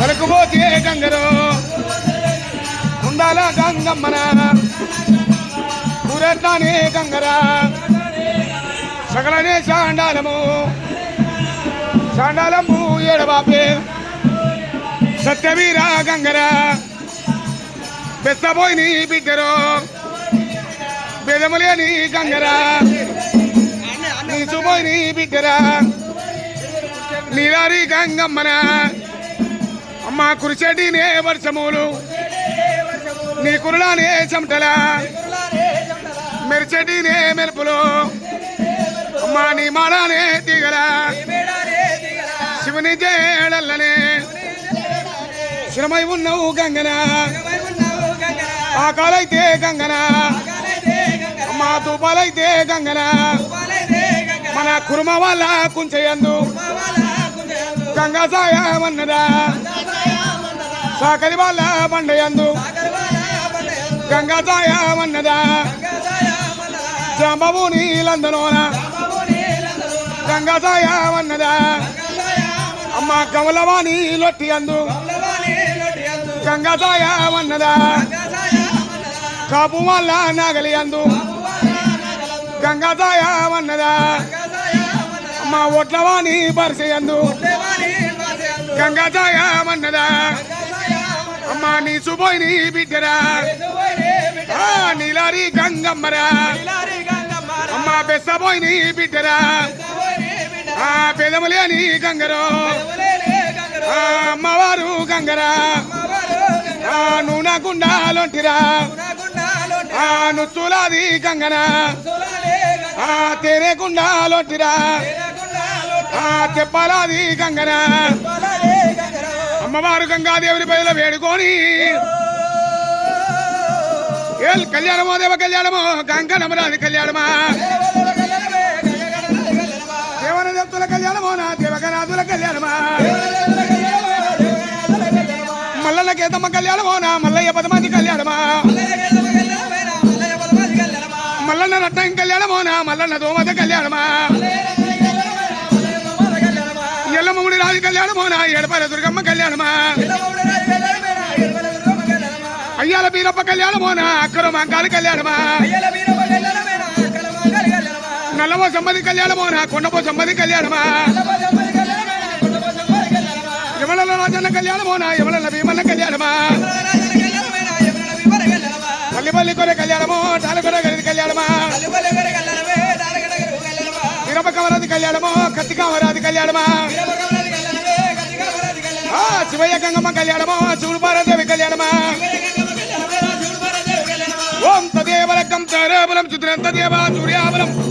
పలుకుపోతే గంగరు. ఉండాల గంగమ్మన ఊరెట్లానే గంగరా? సగలనే చాండాలము. చాండాలము ఏడబాపే. సత్యవీర గంగరా. బెస్తపోయి బిడ్డరు. బెదములేని గంగరా. నీచుపోయి నీ బిడ్డరా. నీరారి గంగమ్మనా. అమ్మ కురిచెడ్డినే వర్షములు. నీ కురులానే చెమటల. మెరిచెడ్డినే మెరుపులు. అమ్మ నీ మాడానే దిగల శివుని జేడల్లనే. శ్రమై ఉన్నావు గంగన. ఆ కాలైతే గంగన. అమ్మ తుపాలైతే గంగన. మన కురుమ వాళ్ళ కుంచయందు. గంగా సాయమన్నదా. సాకరి వాళ్ళ బండయందు గంగా సాయమన్నదా జాంబాబు నీలందనోన గంగా సాయమన్నదా అమ్మ కమలవాణి లొట్టి అందు గంగా సాయమన్నదా కాపు వాళ్ళ నగలి అందు గంగా సాయమన్నదా అమ్మ ఒట్లవాణి పరిచయందు గంగా నీ సుబోయి నీ బిడ్డరా. ఆ, నీలారి గంగమ్మరా. అమ్మ బెස්සబోయి నీ బిడ్డరా. ఆ పెదములేని గంగరు. అమ్మవారు గంగరా. ఆ నూనె గుండాలొంటిరా. ఆ నుచ్చులాది గంగన ఆ తేనె గుండాలొంటిరా. ఆ తెప్పలాది గంగన అమ్మవారు గంగాదేవిని బయలు వేడుకొని. ఏల్ కళ్యాణమో దేవ కళ్యాణమో గంగ నమరాది కళ్యాణమా. దేవన దేవతల కళ్యాణమో నా దేవగనాథుల కళ్యాణమా. మల్లన్న కేతమ్మ కళ్యాణమో నా మల్లయ్య పదమాది కళ్యాణమా. మల్లన్న రత్నం కళ్యాణమో నా మల్లన్న దోమత కళ్యాణమా. ఎల్లమ్మగుడి రాజు కళ్యాణమో నా ఏడపల దుర్గమ్మ కళ్యాణమా? అయ్యాల బీరప్ప కళ్యాణమో నా అక్కరు మంకాల కళ్యాణమా? నల్లమో సమ్మది కళ్యాణమో నా కొండపో సమ్మది కళ్యాణమా? యమల రాజన్న కళ్యాణమో నా యమల భీమన్న కళ్యాణమా? పల్లిపల్లి కొర కళ్యాణమో వీరప్ప కమరాది కళ్యాణమో? కత్తి కామరాది కళ్యాణమా? శివయ్య గంగమ్మ కళ్యాణమో? చూడుపారదేవి కళ్యాణమా? ఓం తదేవలకం తరేబలం చుద్రంత దేవ సూర్యాబలం పార్వతి